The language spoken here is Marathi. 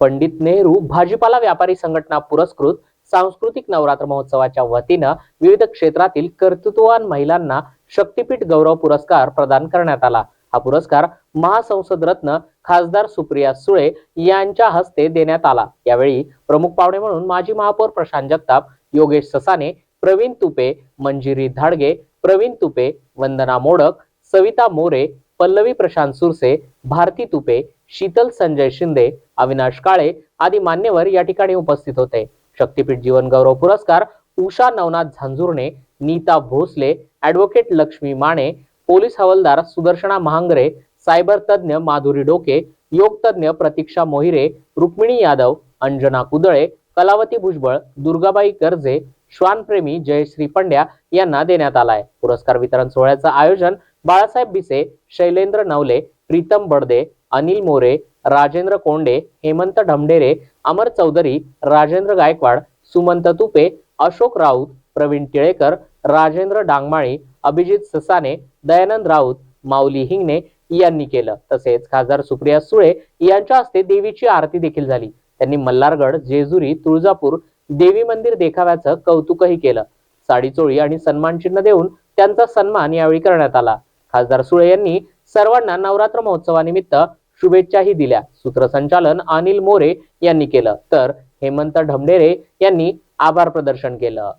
पंडित नेहरू भाजीपाला व्यापारी संघटना पुरस्कृत सांस्कृतिक नवरात्र महोत्सवाच्या वतीनं विविध क्षेत्रातील कर्तृत्ववान महिलांना शक्तीपीठ गौरव पुरस्कार प्रदान करण्यात आला. हा पुरस्कार महासंसद रत्न खासदार सुप्रिया सुळे यांच्या हस्ते देण्यात आला. यावेळी प्रमुख पाहुणे म्हणून माजी महापौर प्रशांत जगताप योगेश ससाने प्रवीण तुपे मंजिरी धाडगे प्रवीण तुपे वंदना मोडक सविता मोरे पल्लवी प्रशांत सुरसे भारती तुपे शीतल संजय शिंदे अविनाश काळे आदी मान्यवर या ठिकाणी उपस्थित होते. शक्तीपीठ जीवन गौरव पुरस्कार उषा नवनाथ झांजुर्णे नीता भोसले ॲडव्होकेट लक्ष्मी माने पोलीस हवालदार सुदर्शना महांगरे सायबर तज्ज्ञ माधुरी डोके योग प्रतीक्षा मोहिरे रुक्मिणी यादव अंजना कुदळे कलावती भुजबळ दुर्गाबाई गर्जे श्वानप्रेमी जयश्री पंड्या यांना देण्यात आलाय. पुरस्कार वितरण सोहळ्याचं आयोजन बाळासाहेब बिसे शैलेंद्र नवले प्रीतम बडदे अनिल मोरे राजेंद्र कोंडे हेमंत ढमढेरे अमर चौधरी राजेंद्र गायकवाड सुमंत तुपे अशोक राऊत प्रवीण टिळेकर राजेंद्र डांगमाळी अभिजित ससाने दयानंद राऊत माऊली हिंगणे यांनी केलं. तसेच खासदार सुप्रिया सुळे यांच्या हस्ते देवीची आरती देखील झाली. त्यांनी मल्हारगड जेजुरी तुळजापूर देवी मंदिर देखाव्याचं कौतुकही केलं. साडी चोळी आणि सन्मान चिन्ह देऊन त्यांचा सन्मान यावेळी करण्यात आला. खासदार सुळे यांनी सर्वांना नवरात्र महोत्सवानिमित्त शुभेच्छाही दिल्या. सूत्रसंचालन अनिल मोरे यांनी केलं. तर हेमंत ढमढेरे यांनी आभार प्रदर्शन केलं.